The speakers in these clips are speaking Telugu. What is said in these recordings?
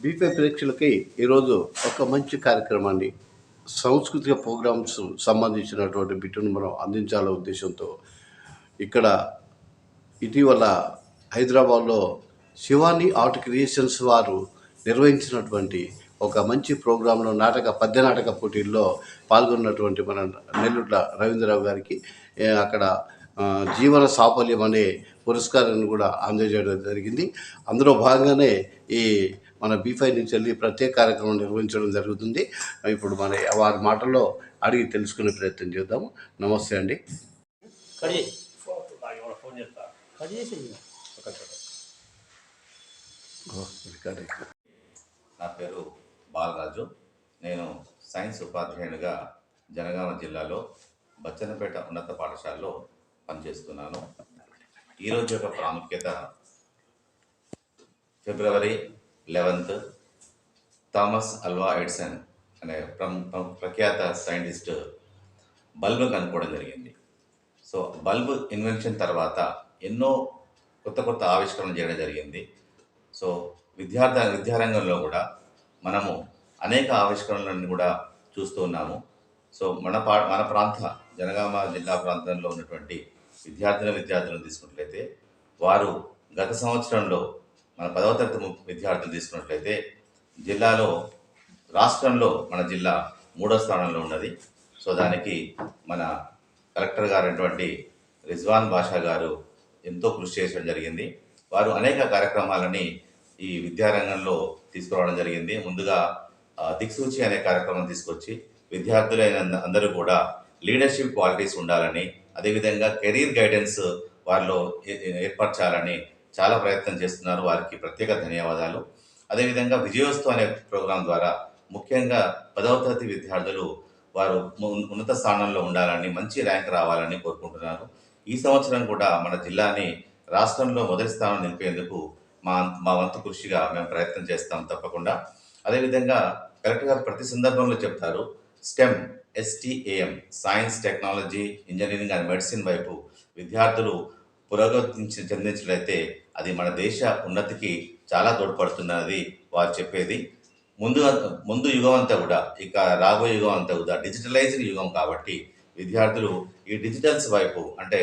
బీపీ ప్రేక్షలకి ఈరోజు ఒక మంచి కార్యక్రమాన్ని సాంస్కృతిక ప్రోగ్రామ్స్ సంబంధించినటువంటి బిట్టును మనం అందించాలనే ఉద్దేశంతో ఇక్కడ ఇటీవల హైదరాబాద్లో శివాని ఆర్ట్ క్రియేషన్స్ వారు నిర్వహించినటువంటి ఒక మంచి ప్రోగ్రాంలో నాటక పద్య నాటక పోటీల్లో పాల్గొన్నటువంటి మన నెల్లూట్ల రవీంద్రరావు గారికి అక్కడ జీవన సాఫల్యం అనే పురస్కారాన్ని కూడా అందజేయడం జరిగింది. అందులో భాగంగానే ఈ మన బీఫై నుంచి వెళ్ళి ప్రత్యేక కార్యక్రమం నిర్వహించడం జరుగుతుంది. ఇప్పుడు మన వారి మాటల్లో అడిగి తెలుసుకునే ప్రయత్నం చేద్దాము. నమస్తే అండి. నా పేరు బాలరాజు. నేను సైన్స్ ఉపాధ్యాయునిగా జనగామ జిల్లాలో బచ్చన్నపేట ఉన్నత పాఠశాలలో పనిచేస్తున్నాను. ఈరోజు యొక్క ప్రాముఖ్యత February eleventh Thomas Alva Edison అనే ప్రఖ్యాత సైంటిస్ట్ బల్బ్ కనుక్కోవడం జరిగింది. సో బల్బ్ ఇన్వెన్షన్ తర్వాత ఎన్నో కొత్త కొత్త ఆవిష్కరణలు చేయడం జరిగింది. సో విద్యార్థి విద్యారంగంలో కూడా మనము అనేక ఆవిష్కరణలను కూడా చూస్తూ ఉన్నాము. సో మన పా మన ప్రాంత జనగామ జిల్లా ప్రాంతంలో ఉన్నటువంటి విద్యార్థుల విద్యార్థులను తీసుకున్నట్లయితే వారు గత సంవత్సరంలో మన పదవ తరగతి విద్యార్థులు తీసుకున్నట్లయితే జిల్లాలో రాష్ట్రంలో మన జిల్లా మూడో స్థానంలో ఉన్నది. సో దానికి మన కలెక్టర్ గారైనటువంటి రిజ్వాన్ బాషా గారు ఎంతో కృషి చేయడం జరిగింది. వారు అనేక కార్యక్రమాలని ఈ విద్యారంగంలో తీసుకురావడం జరిగింది. ముందుగా దిక్సూచి అనే కార్యక్రమం తీసుకొచ్చి విద్యార్థులైన అందరూ కూడా లీడర్షిప్ క్వాలిటీస్ ఉండాలని అదేవిధంగా కెరీర్ గైడెన్స్ వారిలో ఏర్పరచాలని చాలా ప్రయత్నం చేస్తున్నారు. వారికి ప్రత్యేక ధన్యవాదాలు. అదేవిధంగా విజయోత్సవం అనే ప్రోగ్రాం ద్వారా ముఖ్యంగా పదవ తరగతి విద్యార్థులు వారు ఉన్నత స్థానంలో ఉండాలని మంచి ర్యాంక్ రావాలని కోరుకుంటున్నారు. ఈ సంవత్సరం కూడా మన జిల్లాని రాష్ట్రంలో మొదటి స్థానం నిలిపేందుకు మా మా వంతు కృషిగా మేము ప్రయత్నం చేస్తాం తప్పకుండా. అదేవిధంగా కలెక్టర్ గారు ప్రతి సందర్భంలో చెప్తారు STEM S T A M science technology engineering and medicine వైపు విద్యార్థులు పురోగతి చెందించినట్లయితే అది మన దేశ ఉన్నతికి చాలా తోడ్పడుతున్నది వారు చెప్పేది. ముందు ముందు యుగం అంతా కూడా ఇక రాబోయే యుగం అంతా కూడా డిజిటలైజ్డ్ యుగం కాబట్టి విద్యార్థులు ఈ డిజిటల్స్ వైపు అంటే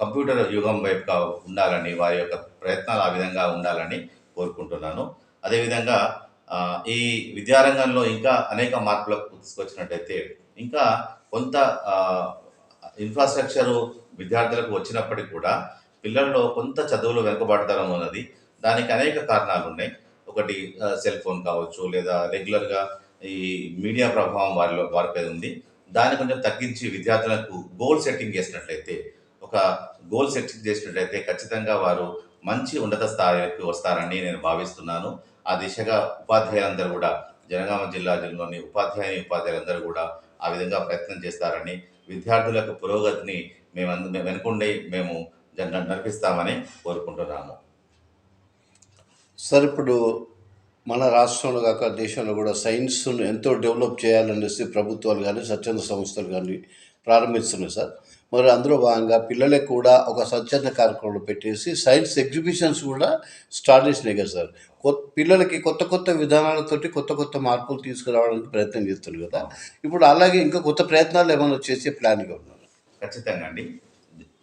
కంప్యూటర్ యుగం వైపుగా ఉండాలని వారి యొక్క ప్రయత్నాలు ఆ విధంగా ఉండాలని కోరుకుంటున్నాను. అదేవిధంగా ఈ విద్యారంగంలో ఇంకా అనేక మార్పులకు తీసుకొచ్చినట్టయితే ఇంకా కొంత ఇన్ఫ్రాస్ట్రక్చరు విద్యార్థులకు వచ్చినప్పటికీ కూడా పిల్లల్లో కొంత చదువులు వెనుకబడతనం ఉన్నది. దానికి అనేక కారణాలు ఉన్నాయి. ఒకటి సెల్ ఫోన్ కావచ్చు లేదా రెగ్యులర్గా ఈ మీడియా ప్రభావం వారిలో వారిపై ఉంది. దాన్ని కొంచెం తగ్గించి విద్యార్థులకు గోల్ సెట్టింగ్ చేసినట్లయితే ఒక గోల్ సెట్టింగ్ చేసినట్లయితే ఖచ్చితంగా వారు మంచి ఉన్నత స్థాయికి వస్తారని నేను భావిస్తున్నాను. ఆ దిశగా ఉపాధ్యాయులందరూ కూడా జనగామ జిల్లాలోని ఉపాధ్యాయుని ఉపాధ్యాయులందరూ కూడా ఆ విధంగా ప్రయత్నం చేస్తారని విద్యార్థులకు పురోగతిని మేము అందు- మేము వెనుకుండి మేము నడిపిస్తామని కోరుకుంటున్నాము. సార్ ఇప్పుడు మన రాష్ట్రంలో కాక దేశంలో కూడా సైన్స్ను ఎంతో డెవలప్ చేయాలనేసి ప్రభుత్వాలు కానీ స్వచ్ఛంద సంస్థలు కానీ ప్రారంభిస్తున్నాయి సార్. మరి అందులో భాగంగా పిల్లలకు కూడా ఒక స్వచ్ఛంద కార్యక్రమంలో పెట్టేసి సైన్స్ ఎగ్జిబిషన్స్ కూడా స్టార్ట్ చేసినాయి కదా సార్. కొత్త పిల్లలకి కొత్త కొత్త విధానాలతోటి కొత్త కొత్త మార్పులు తీసుకురావడానికి ప్రయత్నం చేస్తున్నారు కదా. ఇప్పుడు అలాగే ఇంకా కొత్త ప్రయత్నాలు ఏమైనా చేసే ప్లాన్గా ఉన్నారు ఖచ్చితంగా అండి.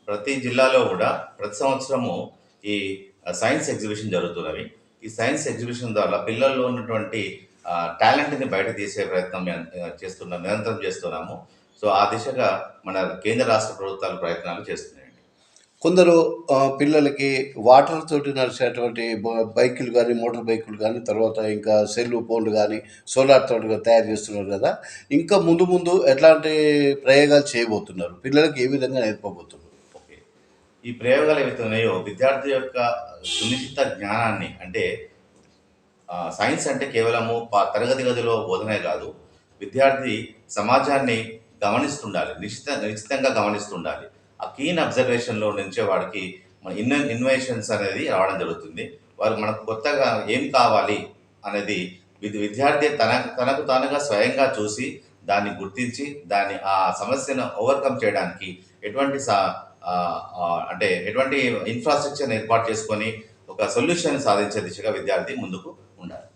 ప్రతి జిల్లాలో కూడా ప్రతి సంవత్సరము ఈ సైన్స్ ఎగ్జిబిషన్ జరుగుతున్నవి ఈ సైన్స్ ఎగ్జిబిషన్ ద్వారా పిల్లల్లో ఉన్నటువంటి టాలెంట్ని బయట తీసే ప్రయత్నం చేస్తున్నాం నిరంతరం చేస్తున్నాము. సో ఆ దిశగా మన కేంద్ర రాష్ట్ర ప్రభుత్వాలు ప్రయత్నాలు చేస్తున్నాయండి. కొందరు పిల్లలకి వాటర్ తోటి నడిచేటువంటి బైకులు కానీ మోటార్ బైకులు కానీ తర్వాత ఇంకా సెల్ ఫోన్లు కానీ సోలార్ తోటి తయారు చేస్తున్నారు కదా. ఇంకా ముందు ముందు ఎట్లాంటి ప్రయోగాలు చేయబోతున్నారు? పిల్లలకి ఏ విధంగా నేర్పబోతున్నారు? ఓకే. ఈ ప్రయోగాలు ఏవైతే ఉన్నాయో విద్యార్థి యొక్క సునిశ్చిత జ్ఞానాన్ని అంటే సైన్స్ అంటే కేవలము పా- తరగతి గదిలో బోధనే కాదు. విద్యార్థి సమాజాన్ని గమనిస్తుండాలి నిశ్చిత నిశ్చితంగా గమనిస్తుండాలి. ఆ కీన్ అబ్జర్వేషన్లో నుంచే వాడికి మన ఇన్ ఇన్వెషన్స్ అనేది రావడం జరుగుతుంది. వారు మనకు కొత్తగా ఏం కావాలి అనేది విద్యార్థి తన తనకు తానుగా స్వయంగా చూసి దాన్ని గుర్తించి దాన్ని ఆ సమస్యను ఓవర్కమ్ చేయడానికి ఎటువంటి సా- అంటే ఎటువంటి ఇన్ఫ్రాస్ట్రక్చర్ ఏర్పాటు చేసుకొని ఒక సొల్యూషన్ సాధించే దిశగా విద్యార్థి ముందుకు ఉండాలి.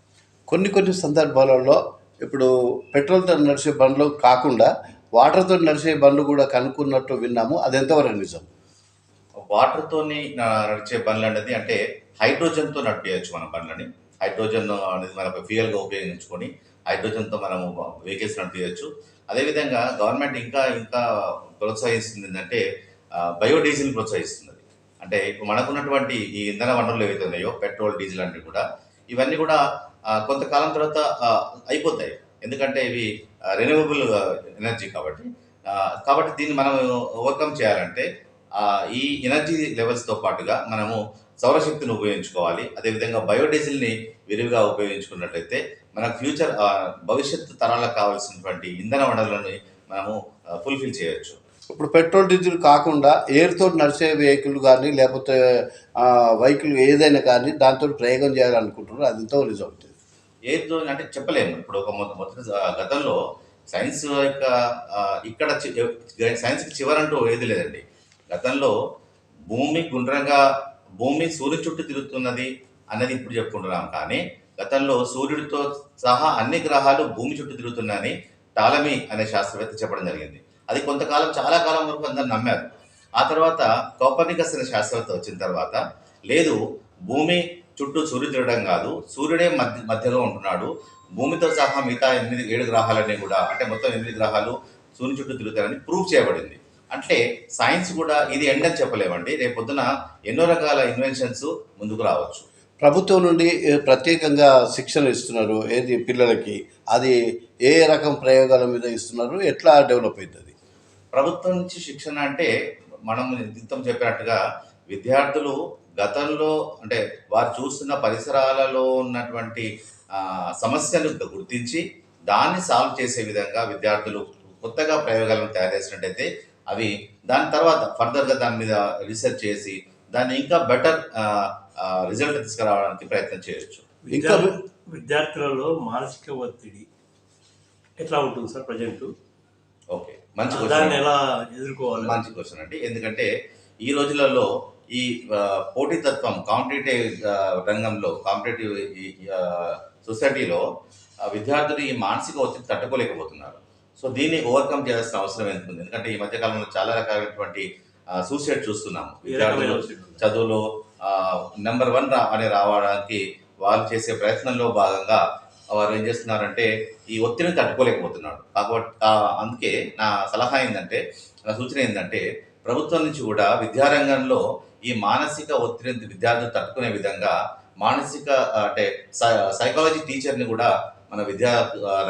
కొన్ని కొన్ని సందర్భాలలో ఇప్పుడు పెట్రోల్తో నడిచే బండ్లు కాకుండా వాటర్తో నడిచే బండ్లు కూడా కనుక్కున్నట్టు విన్నాము. అది ఎంతవరకు నిజం? వాటర్తోని నడిచే బండ్లు అనేది అంటే హైడ్రోజన్తో నడిపేయచ్చు మన బండ్లని. హైడ్రోజన్ అనేది మనకు ఫ్యూయల్గా ఉపయోగించుకొని హైడ్రోజన్తో మనము వెహికల్స్ నడిపేయచ్చు. అదేవిధంగా గవర్నమెంట్ ఇంకా ఇంకా ప్రోత్సహిస్తుంది ఏంటంటే బయోడీజిల్ ప్రోత్సహిస్తున్నది. అంటే ఇప్పుడు మనకున్నటువంటి ఈ ఇంధన వనరులు ఏవైతే ఉన్నాయో పెట్రోల్ డీజిల్ అన్ని కూడా ఇవన్నీ కూడా కొంతకాలం తర్వాత అయిపోతాయి. ఎందుకంటే ఇవి రెన్యూవబుల్ ఎనర్జీ కాబట్టి. కాబట్టి దీన్ని మనం ఓవర్కమ్ చేయాలంటే ఈ ఎనర్జీ లెవెల్స్తో పాటుగా మనము సౌరశక్తిని ఉపయోగించుకోవాలి. అదేవిధంగా బయోడీజిల్ని విరివిగా ఉపయోగించుకున్నట్లయితే మన ఫ్యూచర్ భవిష్యత్ భవిష్యత్తు తరాలకు కావాల్సినటువంటి ఇంధన వనరులను మనము ఫుల్ఫిల్ చేయవచ్చు ఇప్పుడు పెట్రోల్ డీజిల్ కాకుండా ఎయిర్తో నడిచే వెహికల్ కానీ లేకపోతే వెహికల్ ఏదైనా కానీ దాంతో ప్రయోగం చేయాలనుకుంటున్నారు. అది ఎంతో నిజం ఎయిర్తో అంటే చెప్పలేము. ఇప్పుడు ఒక మొదటి గతంలో సైన్స్ యొక్క ఇక్కడ సైన్స్ సైన్స్కి చివరంటూ ఏది లేదండి. గతంలో భూమి గుండ్రంగా భూమి సూర్యుడు చుట్టూ తిరుగుతున్నది అన్నది ఇప్పుడు చెప్పుకుంటున్నాం. కానీ గతంలో సూర్యుడితో సహా అన్ని గ్రహాలు భూమి చుట్టూ తిరుగుతున్నాయని టాలమీ అనే శాస్త్రవేత్త చెప్పడం జరిగింది. అది కొంతకాలం చాలా కాలం వరకు అందరు నమ్మారు. ఆ తర్వాత కౌపర్నికస్ అనే శాస్త్రవేత్త వచ్చిన తర్వాత లేదు భూమి చుట్టూ సూర్యుడు తిరగడం కాదు సూర్యుడే మధ్య మధ్యలో ఉంటున్నాడు. భూమితో సహా మిగతా ఎనిమిది ఏడు గ్రహాలన్నీ కూడా అంటే మొత్తం ఎనిమిది గ్రహాలు సూర్యుని చుట్టూ తిరుగుతారని ప్రూవ్ చేయబడింది. అంటే సైన్స్ కూడా ఇది ఎండ్ అని చెప్పలేమండి. రేపు పొద్దున ఎన్నో రకాల ఇన్వెన్షన్స్ ముందుకు రావచ్చు. ప్రభుత్వం నుండి ప్రత్యేకంగా శిక్షణ ఇస్తున్నారు ఏది పిల్లలకి? అది ఏ రకం ప్రయోగాల మీద ఇస్తున్నారు? ఎట్లా డెవలప్ అవుతుంది ప్రభుత్వం నుంచి శిక్షణ అంటే మనం ఇంతం చెప్పినట్టుగా విద్యార్థులు గతంలో అంటే వారు చూస్తున్న పరిసరాలలో ఉన్నటువంటి సమస్యలు సమస్యను గుర్తించి దాన్ని సాల్వ్ చేసే విధంగా విద్యార్థులు కొత్తగా ప్రయోగాలను తయారు చేసినట్టయితే అవి దాని తర్వాత ఫర్దర్గా దాని మీద రీసెర్చ్ చేసి దాన్ని ఇంకా బెటర్ రిజల్ట్ తీసుకురావడానికి ప్రయత్నం చేయొచ్చు. ఇంకా విద్యార్థులలో మానసిక ఒత్తిడి ఎట్లా ఉంటుంది సార్ ప్రజెంట్? ఓకే. మంచి క్వశ్చన్ ఎలా ఎదుర్కోవాలి? మంచి క్వశ్చన్ అండి. ఎందుకంటే ఈ రోజులలో ఈ పోటీతత్వం కాంపిటేటివ్ రంగంలో కాంపిటేటివ్ సొసైటీలో విద్యార్థులు ఈ మానసిక ఒత్తిడి తట్టుకోలేకపోతున్నారు. సో దీన్ని ఓవర్కమ్ చేయాల్సిన అవసరం ఉంటుంది ఎందుకంటే ఈ మధ్య కాలంలో చాలా రకాలైనటువంటి సూసైడ్ చూస్తున్నాము. విద్యార్థులు? చదువులో నెంబర్ వన్ రా అని రావడానికి వాళ్ళు చేసే ప్రయత్నంలో భాగంగా వారు ఏం చేస్తున్నారంటే ఈ ఒత్తిడిని తట్టుకోలేకపోతున్నాడు కాబట్టి అందుకే నా సలహా ఏంటంటే నా సూచన ఏంటంటే ప్రభుత్వం నుంచి కూడా విద్యారంగంలో ఈ మానసిక ఒత్తిడిని విద్యార్థులు తట్టుకునే విధంగా మానసిక అంటే సైకాలజీ టీచర్ని కూడా మన విద్యా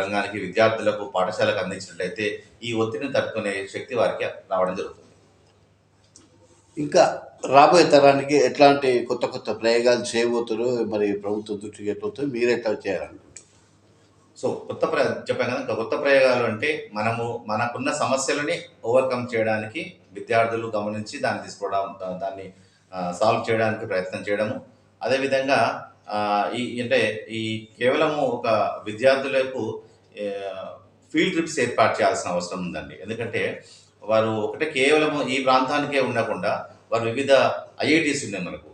రంగానికి విద్యార్థులకు పాఠశాలకు అందించినట్లయితే ఈ ఒత్తిడిని తట్టుకునే శక్తి వారికి రావడం జరుగుతుంది. ఇంకా రాబోయే తరానికి ఎట్లాంటి కొత్త కొత్త ప్రయోగాలు చేయబోతారు మరి ప్రభుత్వం దృష్టికి ఎట్లా మీరు ఎట్లా చేయాలనుకుంటున్నారు? సో కొత్త ప్ర చెప్పాను కదా ఇంకా కొత్త ప్రయోగాలు అంటే మనము మనకున్న సమస్యలని ఓవర్కమ్ చేయడానికి విద్యార్థులు గమనించి దాన్ని తీసుకోవడం దాన్ని సాల్వ్ చేయడానికి ప్రయత్నం చేయడము. అదేవిధంగా ఈ అంటే ఈ కేవలము ఒక విద్యార్థులకు ఫీల్డ్ ట్రిప్స్ ఏర్పాటు చేయాల్సిన అవసరం ఉందండి. ఎందుకంటే వారు ఒకటే కేవలము ఈ ప్రాంతానికే ఉండకుండా వారు వివిధ ఐఐటీస్ ఉన్నాయి మనకు.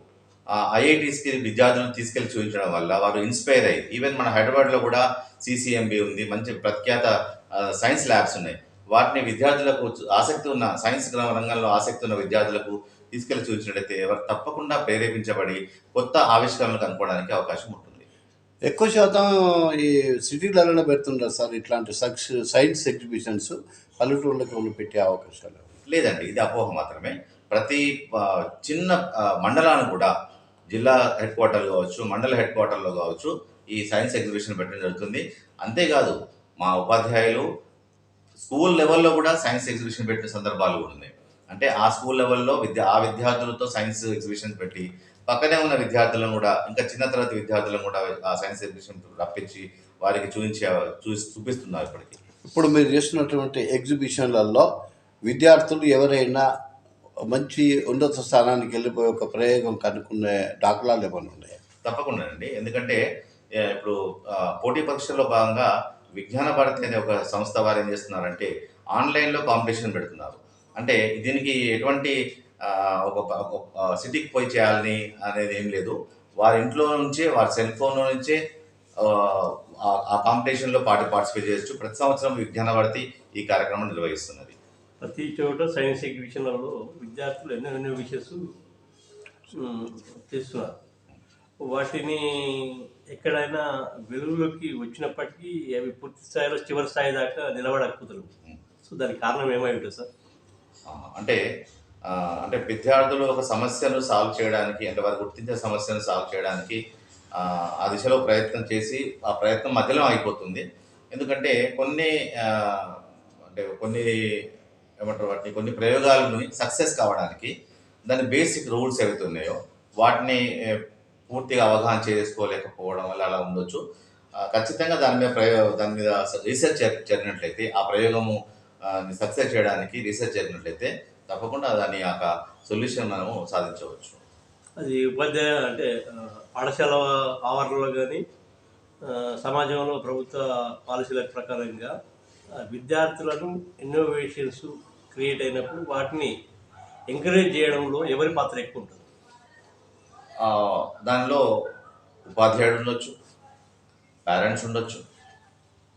ఐఐటీస్కి విద్యార్థులను తీసుకెళ్ళి చూపించడం వల్ల వారు ఇన్స్పైర్ అయ్యి ఈవెన్ మన హైదరాబాద్లో కూడా సిసిఎంబి ఉంది మంచి ప్రఖ్యాత సైన్స్ ల్యాబ్స్ ఉన్నాయి. వాటిని విద్యార్థులకు ఆసక్తి ఉన్న సైన్స్ రంగంలో ఆసక్తి ఉన్న విద్యార్థులకు తీసుకెళ్ళి చూపించినట్లయితే వారు తప్పకుండా ప్రేరేపించబడి కొత్త ఆవిష్కరణలు కనుక్కోవడానికి అవకాశం ఉంటుంది. ఎక్కువ శాతం ఈ సిటీలలో పెడుతుంటారు సార్ ఇట్లాంటి సక్స్ సైన్స్ ఎగ్జిబిషన్స్ పల్లెటూళ్ళకి పెట్టే అవకాశాలు. లేదండి ఇది అపోహ మాత్రమే. ప్రతి చిన్న మండలాన్ని కూడా జిల్లా హెడ్ క్వార్టర్ కావచ్చు మండల హెడ్ క్వార్టర్లో కావచ్చు ఈ సైన్స్ ఎగ్జిబిషన్ పెట్టడం జరుగుతుంది. అంతేకాదు మా ఉపాధ్యాయులు స్కూల్ లెవెల్లో కూడా సైన్స్ ఎగ్జిబిషన్ పెట్టిన సందర్భాలు కూడా ఉన్నాయి. అంటే ఆ స్కూల్ లెవెల్లో విద్య ఆ విద్యార్థులతో సైన్స్ ఎగ్జిబిషన్ పెట్టి పక్కనే ఉన్న విద్యార్థులను కూడా ఇంకా చిన్న తరగతి విద్యార్థులను కూడా ఆ సైన్స్ ఎగ్జిబిషన్ రప్పించి వారికి చూపించే చూసి చూపిస్తున్నారు ఇప్పటికి. ఇప్పుడు మీరు చేస్తున్నటువంటి ఎగ్జిబిషన్లలో విద్యార్థులు ఎవరైనా మంచి ఉన్నత స్థానానికి వెళ్ళిపోయే ఒక ప్రయోగం కనుక్కునే దాఖలాలు ఏమైనా ఉన్నాయా? తప్పకుండా అండి ఎందుకంటే ఇప్పుడు పోటీ పరీక్షల్లో భాగంగా విజ్ఞాన భారతి అనే ఒక సంస్థ వారు ఏం చేస్తున్నారంటే ఆన్లైన్లో కాంపిటీషన్ పెడుతున్నారు. అంటే దీనికి ఎటువంటి ఒక ఒక సిటీకి పోయి చేయాలని అనేది ఏం లేదు. వారి ఇంట్లో నుంచే వారి సెల్ ఫోన్లో నుంచే ఆ, కాంపిటీషన్లో పాటు పార్టిసిపేట్ చేయొచ్చు. ప్రతి సంవత్సరం విజ్ఞాన భారతి ఈ కార్యక్రమం నిర్వహిస్తున్నది. ప్రతి చోట సైన్స్ ఎగ్జిబిషన్లలో విద్యార్థులు ఎన్నో ఎన్నో విషయస్ చేస్తున్నారు. వాటిని ఎక్కడైనా వెలుగులోకి వచ్చినప్పటికీ అవి పూర్తి స్థాయిలో చివరి స్థాయి దాకా నిలబడకపోతున్నారు సో దానికి కారణం ఏమై ఉంటుంది సార్? అంటే అంటే విద్యార్థులు ఒక సమస్యను సాల్వ్ చేయడానికి అంటే వారు గుర్తించే సమస్యను సాల్వ్ చేయడానికి ఆ, దిశలో ప్రయత్నం చేసి ఆ ప్రయత్నం మధ్యలో అయిపోతుంది ఎందుకంటే కొన్ని అంటే కొన్ని ఏమంటారు వాటిని కొన్ని ప్రయోగాలని సక్సెస్ కావడానికి దాని బేసిక్ రూల్స్ ఏవైతే ఉన్నాయో వాటిని పూర్తిగా అవగాహన చేసుకోలేకపోవడం వల్ల అలా ఉండొచ్చు. ఖచ్చితంగా దాని మీద ప్రయో దాని మీద రీసెర్చ్ జరిగినట్లయితే ఆ ప్రయోగము సక్సెస్ చేయడానికి రీసెర్చ్ జరిగినట్లయితే తప్పకుండా దాని యొక్క సొల్యూషన్ మనము సాధించవచ్చు. అది ఉపాధ్యాయ అంటే పాఠశాల ఆవరణలో కానీ సమాజంలో ప్రభుత్వ పాలసీల ప్రకారంగా విద్యార్థులను ఇన్నోవేషన్స్ క్రియేట్ అయినప్పుడు వాటిని ఎంకరేజ్ చేయడంలో ఎవరి పాత్ర ఎక్కువ ఉంటుంది? దానిలో ఉపాధ్యాయుడు ఉండొచ్చు పేరెంట్స్ ఉండొచ్చు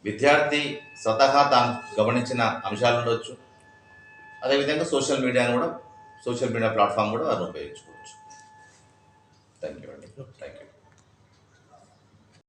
విద్యార్థి స్వతహా తాను గమనించిన అంశాలు ఉండొచ్చు. అదేవిధంగా సోషల్ మీడియాను కూడా సోషల్ మీడియా ప్లాట్ఫామ్ కూడా వారిని ఉపయోగించుకోవచ్చు. థ్యాంక్ యూ అండి. Thank you